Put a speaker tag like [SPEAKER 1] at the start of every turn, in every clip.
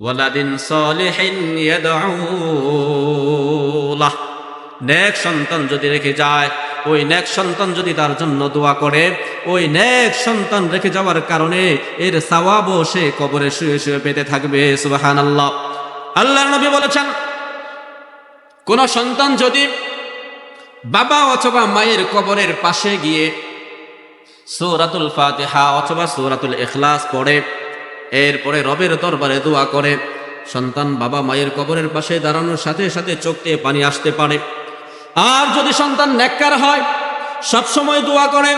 [SPEAKER 1] ওয়ালাদিন সালিহিন নেক সন্তান যদি রেখে যায়, ওই নেক সন্তান যদি তার জন্য দোয়া করে, ওই নেক সন্তান রেখে যাওয়ার কারণে এর সওয়াবও সে কবরে শুয়ে শুয়ে পেতে থাকবে, সুবহানাল্লাহ। আল্লাহর নবী বলেছেন, কোন সন্তান যদি বাবা অথবা মায়ের কবরের পাশে গিয়ে সূরাতুল ফাতিহা অথবা সূরাতুল ইখলাস পড়ে এরপরে রবের দরবারে দোয়া করে। সন্তান বাবা মায়ের কবরের পাশে দাঁড়ানোর সাথে সাথে চোখ দিয়ে পানি আসতে পারে। আর যদি সন্তান নেককার হয়, সবসময় দোয়া করে।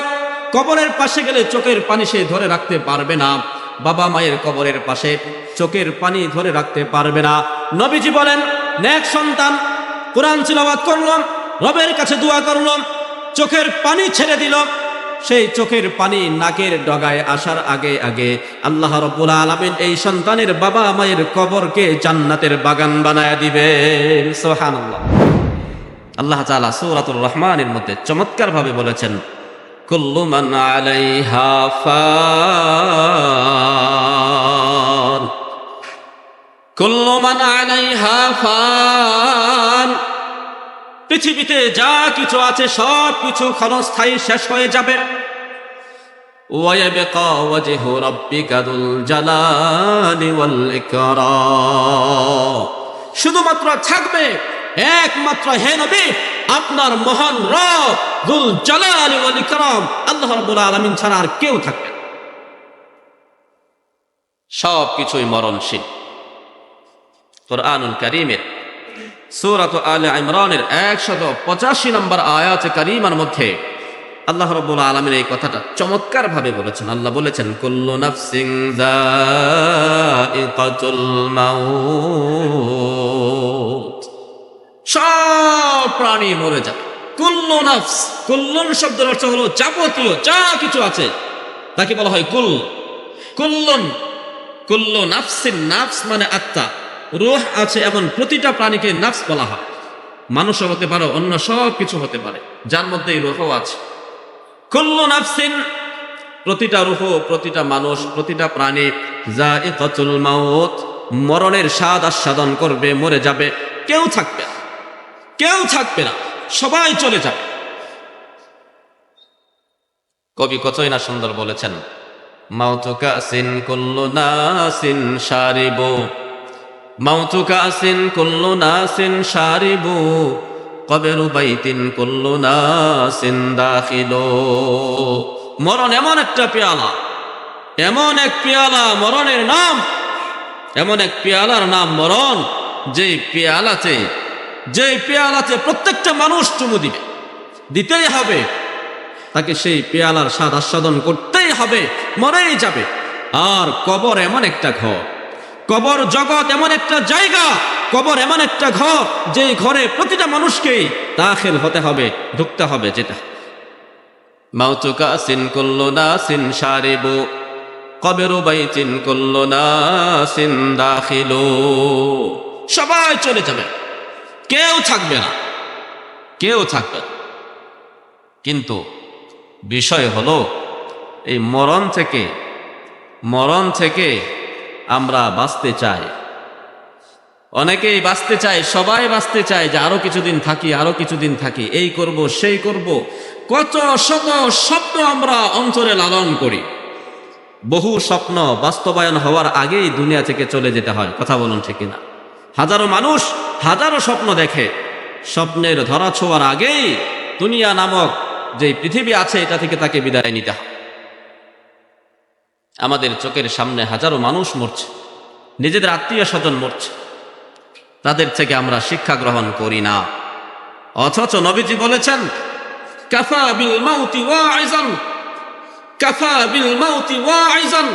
[SPEAKER 1] কবরের পাশে গেলে চোখের পানি সে ধরে রাখতে পারবে না। বাবা মায়ের কবরের পাশে চোখের পানি ধরে রাখতে পারবে না। নবীজি বলেন নেক সন্তান, কোরআন চিলাবাত করলাম, রবের কাছে দোয়া করলাম, চোখের পানি ছেড়ে দিল সেই চোখের পানি নাকের ডগায় আসার আগে আগে আল্লাহ রব্বুল আলামিন এই সন্তানের বাবা মায়ের কবরকে জান্নাতের বাগান বানায় দিবে। সোহান আল্লাহ তাআলা সূরাতুর রহমানের মধ্যে চমৎকার ভাবে বলেছেন, কুল্লু মান আলাইহা ফান। কুল্লু মান পৃথিবীতে যা কিছু আছে, সব কিছু ক্ষণস্থায়ী শেষ হয়ে যাবে। শুধুমাত্র থাকবে একমাত্র হে নবী, আপনার মহান রুল জালাল ইকরাম। আল্লাহ রাব্বুল আলামিন ছাড়া আর কেউ থাকবে সব কিছুই মরণশীল। কোরআনুল কারীমের সূরাত আলে ইমরানের একশত পঁচাশি নম্বর আয়াত কারিমার মধ্যে আল্লাহ রব্বুল আলমীর এই কথাটা চমৎকার ভাবে বলেছেন। আল্লাহ বলেছেন, কুল্লু নাফসিং সব প্রাণী মরে যাবে। কুল্লু নাফস কুল্লুন শব্দের অর্থ হলো যাবতীয়, যা কিছু আছে। তাকে বলা হয় কুল। কুল্লুন, কুল্লু নাফসিন, নাফস মানে আত্মা। রুহ আছে এমন প্রতিটা প্রাণীকে নাফস বলা হয়। মানুষও হতে পারে, অন্য সব কিছু হতে পারে। যার মধ্যে এই রুহও আছে। কুল্লু নাফসিন, প্রতিটা রুহ, প্রতিটা মানুষ, প্রতিটা প্রাণী যা মাউত, মরণের স্বাদ আস্বাদন করবে, মরে যাবে। কেউ থাকবে না। কেউ থাকবে না। সবাই চলে যাবে। কবি কতই না সুন্দর বলেছেন মাউতুকা সিন কুল্লু নাসিন সারিবু মাউতুকা আসিন, কুল্লু নাসিন সারিবু কবেরু বাইতিন, কুল্লু নাসিন, দাখিলো। মরণ এমন একটা পেয়ালা, এমন এক পেয়ালা মরণের নাম, এমন এক পেয়ালার নাম মরণ যে পেয়ালাতে যে পেয়ালাতে প্রত্যেকটা মানুষ চুমু দিবে, দিতেই হবে। তাকে সেই পেয়ালার স্বাদ আস্বাদন করতেই হবে, মরেই যাবে। আর কবর এমন একটা ঘর কবর জগৎ এমন একটা জায়গা কবর এমন একটা ঘর যে ঘরে প্রতিটা মানুষকেই দাখিল হতে হবে ঢুকতে হবে যেটা। মাউতুকা সিন করল না সিন সারিবু বাই বাইচিন করল না সিন দাখিল। সবাই চলে যাবে। কেউ থাকবে না। কেউ থাকবে না। কিন্তু বিষয় হলো এই মরণ থেকে মরণ থেকে আমরা বাঁচতে চাই। অনেকেই বাঁচতে চায়, সবাই বাঁচতে চায় যে আরও কিছুদিন থাকি, আরও কিছুদিন থাকি, এই করব, সেই করব। কত শত স্বপ্ন আমরা অন্তরে লালন করি। বহু স্বপ্ন বাস্তবায়ন হওয়ার আগেই দুনিয়া থেকে চলে যেতে হয়, কথা বলুন ঠিক না হাজারো মানুষ হাজারো স্বপ্ন দেখে। স্বপ্নের ধরা ছোঁয়ার আগেই দুনিয়া নামক যে পৃথিবী আছে, এটা থেকে তাকে বিদায় নিতে হয়। আমাদের চোখের সামনে হাজারো মানুষ মরছে, নিজেদের আত্মীয় স্বজন মরছে। তাদের থেকে আমরা শিক্ষা গ্রহণ করি না। অথচ নবীজি বলেছেন, কাফা বিল মাউতি ওয়াইজান কাফা বিল মাউতি ওয়াইজান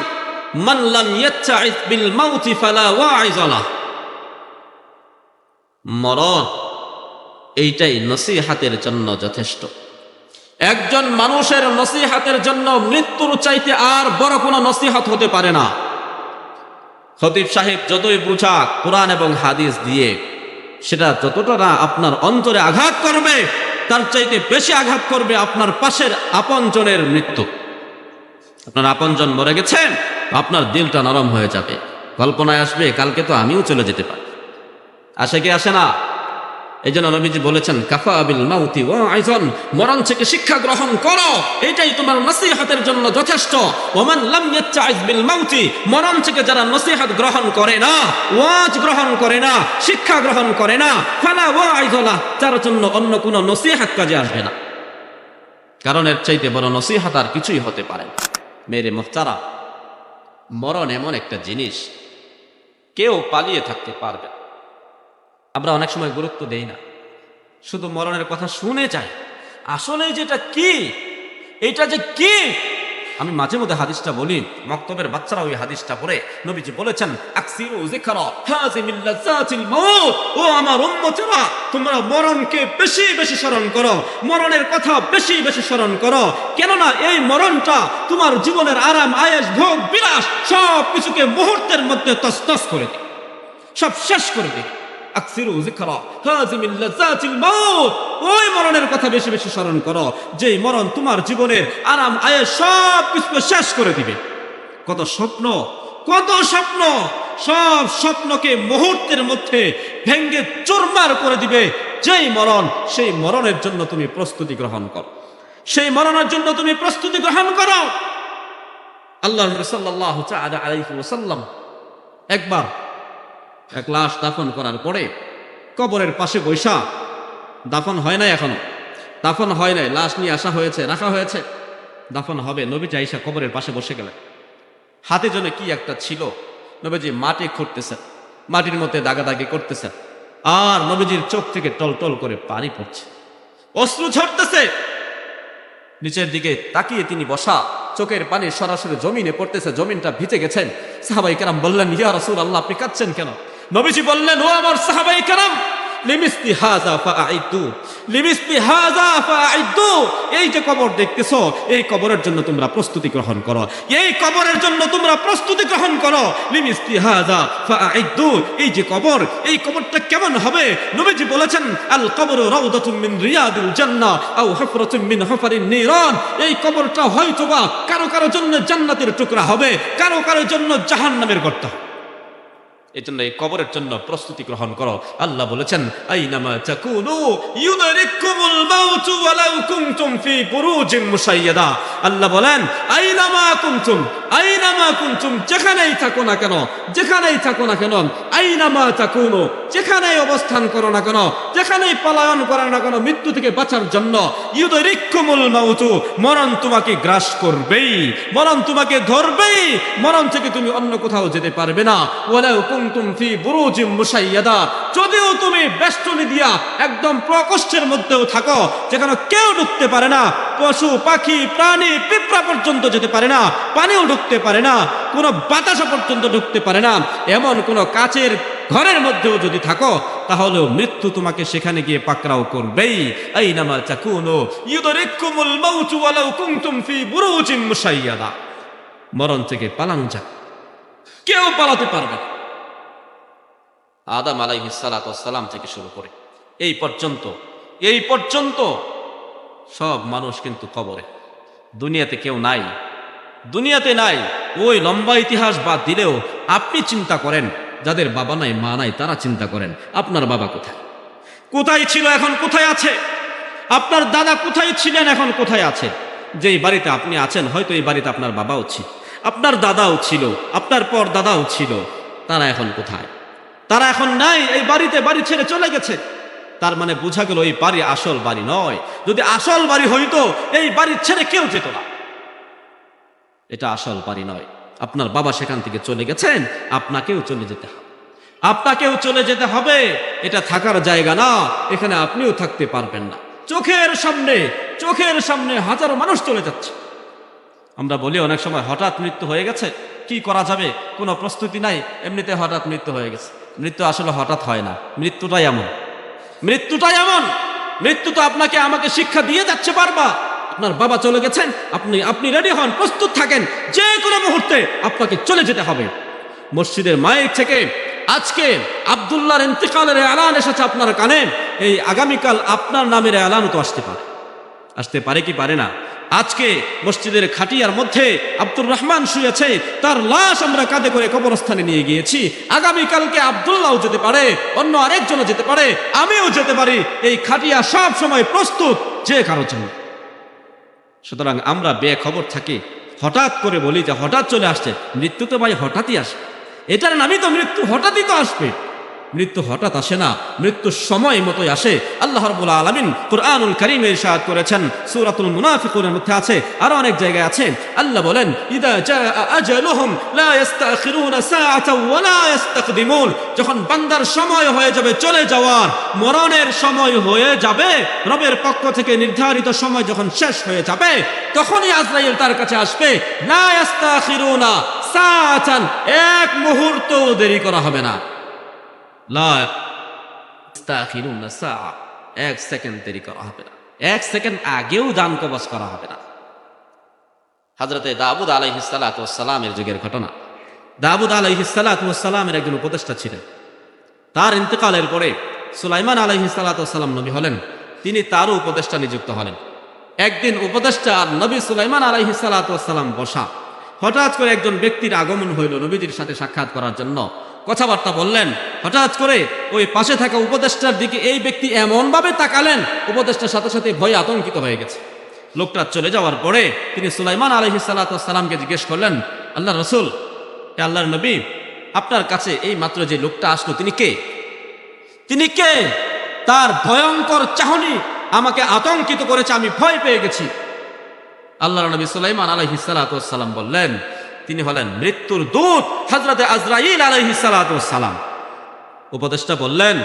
[SPEAKER 1] মান লাম ইয়াত্তাইদ বিল মাউতি ফালা ওয়াইজালা মরণ, এইটাই নসিহাতের জন্য যথেষ্ট। একজন মানুষের নসিহাতের জন্য মৃত্যুর চাইতে আর বড় কোনো নসিহাত হতে পারে না। খতিব সাহেব যতই বুঝা কোরআন এবং হাদিস দিয়ে, সেটা যতটা না আপনার অন্তরে আঘাত করবে, তার চাইতে বেশি আঘাত করবে আপনার পাশের আপনজনের মৃত্যু। আপনার আপনজন মরে গেছেন আপনার দিলটা নরম হয়ে যাবে। কল্পনায় আসবে, কালকে তো আমিও চলে যেতে পারি। আসে কি আসে না? এই জন্য নবীজি বলেছেন, কাফা আবিল মাউতি ও আইজন মরণ থেকে শিক্ষা গ্রহণ করো এটাই তোমার নসিহতের জন্য যথেষ্ট ওমান লাম ইয়াত্তাইজ বিল মাউতি, মরণ থেকে যারা নসিহত গ্রহণ করে না, ওয়াজ গ্রহণ করে না, শিক্ষা গ্রহণ করে না, ফালা ওয়া আইজলা তার জন্য অন্য কোনো নসিহত কাজে আসবে না কারণ এর চাইতে বড় নসিহাত আর কিছুই হতে পারে। মেরে মুখতারা মরণ এমন একটা জিনিস, কেউ পালিয়ে থাকতে পারবে। আমরা অনেক সময় গুরুত্ব দেই না। শুধু মরণের কথা শুনে যাই। আসলে যেটা কি? এটা যে কি? আমি মাঝে মধ্যে হাদিসটা বলি, মক্তবের বাচ্চারা ওই হাদিসটা পড়ে। নবীজি বলেছেন ও আমার উম্মতেরা, তোমরা মরণকে বেশি বেশি স্মরণ করো। মরণের কথা বেশি বেশি স্মরণ করো। কেননা এই মরণটা তোমার জীবনের আরাম, আয়েশ, ভোগ, বিলাস সব কিছুকে মুহূর্তের মধ্যে তসতস করে দেয়। সব শেষ করে দিবে আকসিরু যিকরা হাযিমিল লাযাতিল মাউত। ওই মরণের কথা বেশি বেশি স্মরণ করো, যেই মরণ তোমার জীবনের আরাম, আয়ে সব কিছুকে শেষ করে দিবে। কত স্বপ্ন কত স্বপ্ন, সব স্বপ্নকে মুহূর্তের মধ্যে ভেঙ্গে চুরমার করে দিবে। যেই মরণ, সেই মরণের জন্য তুমি প্রস্তুতি গ্রহণ করো। সেই মরণের জন্য তুমি প্রস্তুতি গ্রহণ করো। আল্লাহ সাল্লাহ আলাইহি ওয়াসাল্লাম একবার এক লাশ দাফন করার পরে কবরের পাশে বৈশা, দাফন হয় নাই এখনও। দাফন হয় নাই, লাশ নিয়ে আসা হয়েছে, রাখা হয়েছে। দাফন হবে নবী চাইসা কবরের পাশে বসে গেলেন। হাতে জন্য কি একটা ছিল, নবীজি মাটি খুঁড়তেছেন, মাটির মধ্যে দাগাদাগি করতেছেন। আর নবীজির চোখ থেকে টলটল করে পানি পড়ছে। অশ্রু ঝরতেছে। নিচের দিকে তাকিয়ে তিনি বসা, চোখের পানি সরাসরি জমিনে পড়তেছে, জমিনটা ভিজে গেছেন। সাহাবাই কারাম বললেন, ইয়া রাসূল আল্লাহ আপনি কাঁদছেন কেন? নবীজি বললেন, ও আমার সাহাবাই কারাম লিমিসলি হাজা ফাআইদু লিমিসলি হাজা ফাআইদু, এই যে কবর দেখতেছো, এই কবরের জন্য তোমরা প্রস্তুতি গ্রহণ করো। এই কবরের জন্য তোমরা প্রস্তুতি গ্রহণ করো। লিমিসলি হাজা ফাআইদু, এই যে কবর, এই কবরটা কেমন হবে? নবীজি বলেছেন, আল কবর রাউদাতুম মিন রিয়াদিল জান্নাহ আও হুফরাতুম মিন হুফারিন নিরান, এই কবরটা হয়তোবা কারও কারও জন্য জান্নাতের টুকরা হবে, কারও কারও জন্য জাহান্নামের গর্ত হবে। এই জন্য এই কবরের জন্য প্রস্তুতি গ্রহণ করো। আল্লাহ বলেছেন, আইনামা তাকুনু ইউদরিকুমুল মাউতু ওয়ালাউ কুনতুম ফি বুরুজিন মুশাইয়াদা আল্লাহ বলেন, আইনামা কুনতুম আইনামা কুনতুম, যেখানেই থাকো না কেন, যেখানেই থাকো না কেন অবস্থান করো না কেন করো না কেন, মৃত্যু থেকে বাঁচার জন্য মরণ তোমাকে গ্রাস করবেই, মরণ তোমাকে ধরবেই, মরণ থেকে তুমি অন্য কোথাও যেতে পারবে না। যদিও তুমি বেষ্টনী দিয়া একদম প্রকোষ্ঠের মধ্যেও থাকো, যেখানে কেউ ঢুকতে পারে না, পশু, পাখি, প্রাণী, পিঁপড়া পর্যন্ত যেতে পারে না, পানিও ঢুকতে পারে না কোনো বাতাসা পর্যন্ত ঢুকতে পারে না। এমন কোনো কাচের ঘরের মধ্যেও যদি থাকো, তাহলেও মৃত্যু তোমাকে সেখানে গিয়ে পাকড়াও করবেই। এই নামা চাকুনো ফি মরণ থেকে পালানো যাক। কেউ পালাতে পারবে আদাম আলাইহি সালাম থেকে শুরু করে। এই পর্যন্ত এই পর্যন্ত সব মানুষ কিন্তু কবরে। দুনিয়াতে কেউ নাই। দুনিয়াতে নাই, ওই লম্বা ইতিহাস বাদ দিলেও আপনি চিন্তা করেন, যাদের বাবা নাই, মা নাই, তারা চিন্তা করেন, আপনার বাবা কোথায়? কোথায় ছিল, এখন কোথায় আছে? আপনার দাদা কোথায় ছিলেন, এখন কোথায় আছে? যেই বাড়িতে আপনি আছেন, হয়তো এই বাড়িতে আপনার বাবাও ছিল, আপনার দাদাও ছিল, আপনার পর দাদাও ছিল, তারা এখন কোথায়? তারা এখন নাই, এই বাড়িতে বাড়ি ছেড়ে চলে গেছে। তার মানে বোঝা গেল, এই বাড়ি আসল বাড়ি নয়। যদি আসল বাড়ি হইতো, এই বাড়ি ছেড়ে কেউ যেত না। এটা আসল বাড়ি নয়। আপনার বাবা সেখান থেকে চলে গেছেন, আপনাকেও চলে যেতে হবে। আপনাকেও চলে যেতে হবে। এটা থাকার জায়গা না, এখানে আপনিও থাকতে পারবেন না। চোখের সামনে চোখের সামনে হাজারো মানুষ চলে যাচ্ছে। আমরা বলি অনেক সময় হঠাৎ মৃত্যু হয়ে গেছে, কি করা যাবে? কোনো প্রস্তুতি নাই, এমনিতে হঠাৎ মৃত্যু হয়ে গেছে। মৃত্যু আসলে হঠাৎ হয় না, মৃত্যুটাই এমন। মৃত্যুটাই এমন! মৃত্যু তো আপনাকে, আমাকে শিক্ষা দিয়ে যাচ্ছে বারবার। আপনার বাবা চলে গেছেন, আপনি আপনি রেডি হন, প্রস্তুত থাকেন, যে কোনো মুহূর্তে আপনাকে চলে যেতে হবে। মসজিদের মায়ের থেকে আজকে আবদুল্লাহর ইন্তেকালের এলান এসেছে আপনার কানে, এই আগামীকাল আপনার নামের এলানও তো আসতে পারে। আসতে পারে কি পারে না?
[SPEAKER 2] আজকে মসজিদের খাটিয়ার মধ্যে আব্দুর রহমান শুয়েছে, তার লাশ আমরা কাঁধে করে কবরস্থানে নিয়ে গিয়েছি। আগামীকালকে আব্দুল্লাহ যেতে পারে, অন্য আরেকজনও যেতে পারে, আমিও যেতে পারি। এই খাটিয়া সব সময় প্রস্তুত, যে কারও জন্য। সুতরাং আমরা বেখবর থাকি। হঠাৎ করে বলি যে, হঠাৎ চলে আসছে। মৃত্যু তো ভাই হঠাৎই আসে এটার নামই তো মৃত্যু, হঠাৎই তো আসবে। মৃত্যু হঠাৎ আসে না, মৃত্যু সময় মতোই আসে। আল্লাহ রবুল আলমিন কুরআনুল করিমে ইরশাদ করেছেন, সূরাতুল মুনাফিকুনের মধ্যে আছে, আরও অনেক জায়গায় আছে। আল্লাহ বলেন, ইদা আজালুহুম লা ইস্তাখিরুনা ইস্তাকদিমুন। যখন বান্দার সময় হয়ে যাবে, চলে যাওয়ার, মরণের সময় হয়ে যাবে, রবের পক্ষ থেকে নির্ধারিত সময় যখন শেষ হয়ে যাবে, তখনই আজরাইল তার কাছে আসবে, লা ইস্তাখিরুনা সাআতান। এক মুহূর্ত দেরি করা হবে না। এক সেকেন্ড দেরি করা হবে না। এক সেকেন্ড আগেও দান কবজ করা হবে না। হজরতে দাবুদ আলাইহিসালামের যুগের ঘটনা। দাবুদ আলাইহিসালামের একজন উপদেষ্টা ছিলেন। তার ইন্তেকালের পরে সুলাইমান আলাইহিসালাম নবী হলেন। তিনি তারও উপদেষ্টা নিযুক্ত হলেন। একদিন উপদেষ্টা নবী সুলাইমান আলাইহিসালাম বসা। হঠাৎ করে একজন ব্যক্তির আগমন হইল নবীজির সাথে সাক্ষাৎ করার জন্য। কথাবার্তা বললেন। হঠাৎ করে ওই পাশে থাকা উপদেষ্টার দিকে এই ব্যক্তি এমনভাবে তাকালেন উপদেষ্টার সাথে সাথে ভয়ে আতঙ্কিত হয়ে গেছে। লোকটা চলে যাওয়ার পরে তিনি সুলাইমান আলহি সাল্লাতামকে জিজ্ঞেস করলেন আল্লাহ রসুল এ আল্লাহর নবী, আপনার কাছে এই মাত্র যে লোকটা আসলো তিনি কে? তিনি কে? তার ভয়ঙ্কর চাহনি আমাকে আতঙ্কিত করেছে, আমি ভয় পেয়ে গেছি। আল্লাহ নবী সুলাইমান আলহি সাল্লাম বললেন তিনি হলেন মৃত্যুর দূত হজরতে আজরাইল আলহি সাল্লাম উপদেষ্টা বললেন,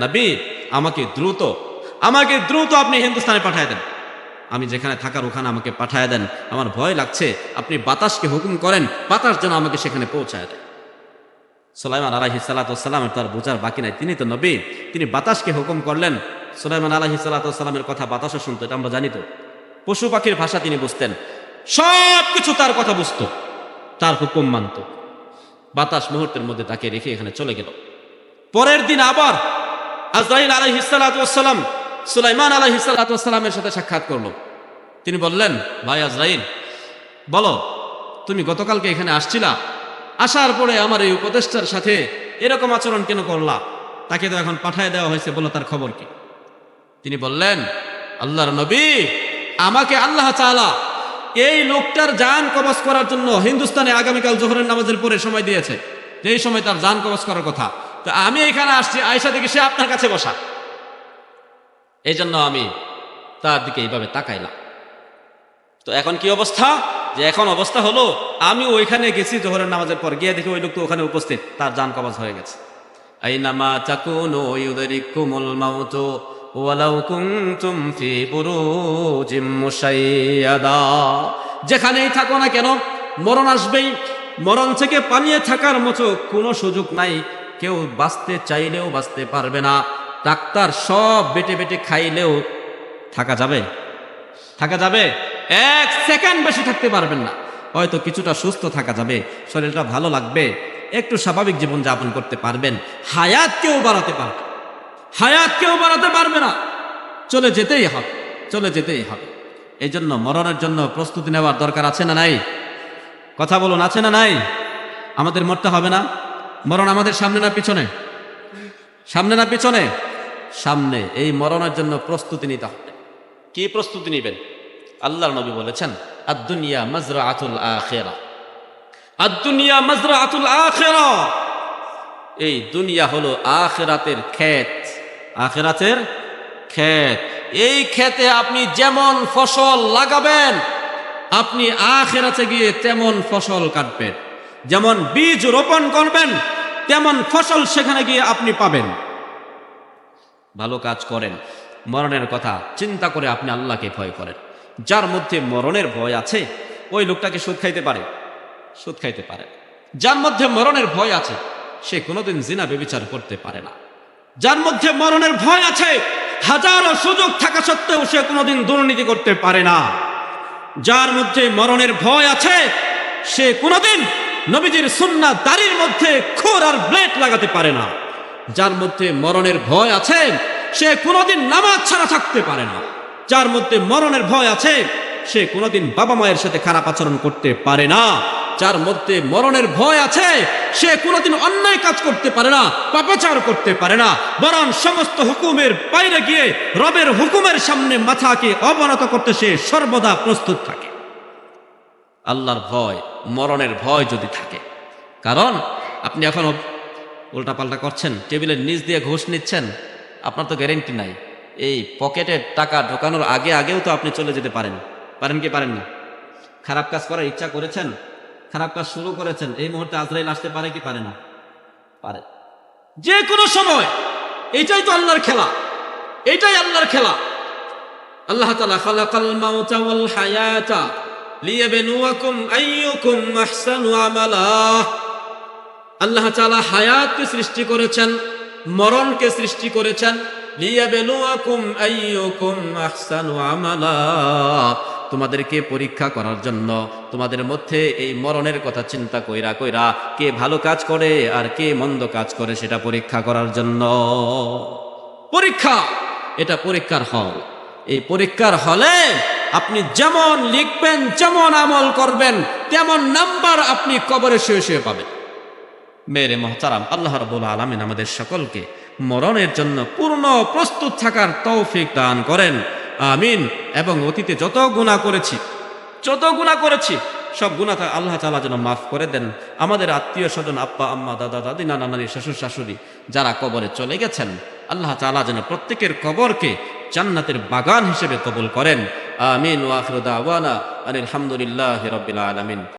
[SPEAKER 2] নবী, আমাকে দ্রুত আমাকে দ্রুত আপনি হিন্দুস্তানে পাঠিয়ে দেন। আমি যেখানে থাকার ওখানে আমাকে পাঠায় দেন। আমার ভয় লাগছে, আপনি বাতাসকে হুকুম করেন, বাতাস যেন আমাকে সেখানে পৌঁছায় দেয়। সুলাইমান আলাহি সাল্লাতামের তার বোঝার বাকি নাই। তিনি তো নবী, তিনি বাতাসকে হুকুম করলেন। সোলাইমান আলাহি সাল্লাতামের কথা বাতাসও শুনতো, এটা আমরা জানি তো। পশু পাখির ভাষা তিনি বুঝতেন। সব কিছু তার কথা বুঝতো। তার হুকুম মানত। বাতাস মুহূর্তের মধ্যে তাকে রেখে এখানে চলে গেল। পরের দিন আবার আজরাইল আলহি সাল্লাতাম সুলাইমান আলহি সাল্লাতামের সাথে সাক্ষাৎ করল। তিনি বললেন, ভাই আজরাইল, বলো, তুমি গতকালকে এখানে আসছিলা? আসার পরে আমার এই উপদেষ্টার সাথে এরকম আচরণ কেন করলা? তাকে তো এখন পাঠায় দেওয়া হয়েছে বলো তার খবর কি? তিনি বললেন, আল্লাহর নবী, আমাকে আল্লাহ চালা এই লোকটার যান কবচ করার জন্য হিন্দুস্তানে আগামীকাল জোহরের নামাজের পরে সময় দিয়েছে। যেই সময় তার যান কবচ করার কথা। তো আমি এখানে আসছি আয়সা দেখি সে আপনার কাছে বসা। এই জন্য আমি তার দিকে এইভাবে তাকাইলাম। তো এখন কি অবস্থা? যে এখন অবস্থা হলো, আমি ওইখানে গেছি জোহরের নামাজের পর, গিয়ে দেখি ওই লোক তো ওখানে উপস্থিত, তার যান কবচ হয়ে গেছে। আইনামা চাকুনো ইউদারিকুমুল মাউতু ওয়ালাউ কুনতুম ফি বুরুজিম মুশাইয়াদা। যেখানেই থাকো না কেন, মরণ আসবেই। মরণ থেকে পালিয়ে থাকার মতো কোনো সুযোগ নাই। কেউ বাঁচতে চাইলেও বাঁচতে পারবে না। ডাক্তার সব বেটে বেটে খাইলেও থাকা যাবে? থাকা যাবে? এক সেকেন্ড বেশি থাকতে পারবেন না। হয়তো কিছুটা সুস্থ থাকা যাবে, শরীরটা ভালো লাগবে। একটু স্বাভাবিক জীবন যাপন করতে পারবেন। হায়াত কেউ বাড়াতে পারবে হায়াত কেউ বাড়াতে পারবে না। চলে যেতেই হবে, চলে যেতেই হবে। এই জন্য মরণের জন্য প্রস্তুতি নেওয়ার দরকার আছে না নাই? কথা বলুন, আছে না নাই? আমাদের মরতে হবে না? মরণ আমাদের সামনে না পিছনে? সামনে না পিছনে? সামনে। এই মরণের জন্য প্রস্তুতি নিতে হবে। কি প্রস্তুতি নেবেন? আল্লাহর নবী বলেছেন আদুনিয়া মজরা আতুল আখেরা। আদুনিয়া মজরা আতুল আখেরা। এই দুনিয়া হলো আখেরাতের ক্ষেত। আখেরাতের ক্ষেত। এই ক্ষেতে আপনি যেমন ফসল লাগাবেন, আপনি আখেরাতে গিয়ে তেমন ফসল কাটবেন। যেমন বীজ রোপণ করবেন, তেমন ফসল সেখানে গিয়ে আপনি পাবেন। ভালো কাজ করেন। মরণের কথা চিন্তা করে আপনি আল্লাহকে ভয় করেন। যার মধ্যে মরণের ভয় আছে, ওই লোকটাকে সুদ খাইতে পারে। সুদ খাইতে পারে। যার মধ্যে মরণের ভয় আছে, সে কোনোদিন জিনা বেবিচার করতে পারে না। যার মধ্যে মরণের ভয় আছে, হাজারো সুযোগ থাকা সত্ত্বেও সে কোনোদিন দুর্নীতি করতে পারে না। যার মধ্যে মরণের ভয় আছে, সে কোনোদিন নবীজির সুন্না দাড়ির মধ্যে খোর আর ব্লেড লাগাতে পারে না। যার মধ্যে মরণের ভয় আছে, সে কোনোদিন নামাজ ছাড়া থাকতে পারে না। যার মধ্যে মরণের ভয় আছে, সে কোনোদিন বাবা মায়ের সাথে খারাপ আচরণ করতে পারে না। যার মধ্যে মরণের ভয় আছে, সে কোনোদিন অন্যায় কাজ করতে পারে না, পাপাচার করতে পারে না। বরং সমস্ত হুকুমের বাইরে গিয়ে রবের হুকুমের সামনে মাথাকে অবনত করতে সে সর্বদা প্রস্তুত থাকে।
[SPEAKER 1] আল্লাহর ভয়, মরণের ভয় যদি থাকে। কারণ আপনি এখন উল্টাপাল্টা করছেন, টেবিলের নিচ দিয়ে ঘুষ নিচ্ছেন, আপনার তো গ্যারেন্টি নাই। এই পকেটে টাকা ঢোকানোর আগে আগেও তো আপনি চলে যেতে পারেন। পারেন কি পারেন না? খারাপ কাজ করার ইচ্ছা করেছেন? খারাপ কাজ শুরু করেছেন, এই মুহূর্তে আজরাইল আসতে পারে কি পারে না? পারে।
[SPEAKER 2] যে কোনো সময়, এটাই তো আল্লাহর খেলা। এটাই আল্লাহর খেলা। আল্লাহ তাআলা খালাকাল মাউতা ওয়াল হায়াতা লিয়াবলুয়াকুম আইয়ুকুম আহসানু আমালা। আল্লাহ তাআলা হায়াতকে সৃষ্টি করেছেন, মরণকে সৃষ্টি করেছেন। লিয়াবলুয়াকুম আইয়ুকুম আহসানু আমালা।
[SPEAKER 1] তোমাদেরকে পরীক্ষা করার জন্য। তোমাদের মধ্যে এই মরণের কথা চিন্তা কইরা কইরা কে ভালো কাজ করে আর কে মন্দ কাজ করে সেটা পরীক্ষা করার জন্য।
[SPEAKER 2] পরীক্ষা!
[SPEAKER 1] এটা পরীক্ষার হল। এই পরীক্ষার হলে
[SPEAKER 2] আপনি যেমন লিখবেন, যেমন আমল করবেন, তেমন নাম্বার আপনি কবরে শুয়ে শুয়ে পাবেন।
[SPEAKER 1] মেরে মহতারাম, আল্লাহ রবুল আলমিন আমাদের সকলকে মরণের জন্য পূর্ণ প্রস্তুত থাকার তৌফিক দান করেন। আমিন, এবং অতীতে যত গুণা করেছি, যত গুণা করেছি, সব গুণা আল্লাহ তালা যেন মাফ করে দেন। আমাদের আত্মীয় স্বজন আপ্পা আম্মা, দাদা, দাদি, নানা নানি, শ্বশুর শাশুড়ি যারা কবরে চলে গেছেন, আল্লাহ তালা যেন প্রত্যেকের কবরকে জান্নাতের বাগান হিসেবে কবুল করেন। আমিন। ওয়াফরুদা আওয়ানা আনিল হামদুলিল্লাহ রবিল আলমিন।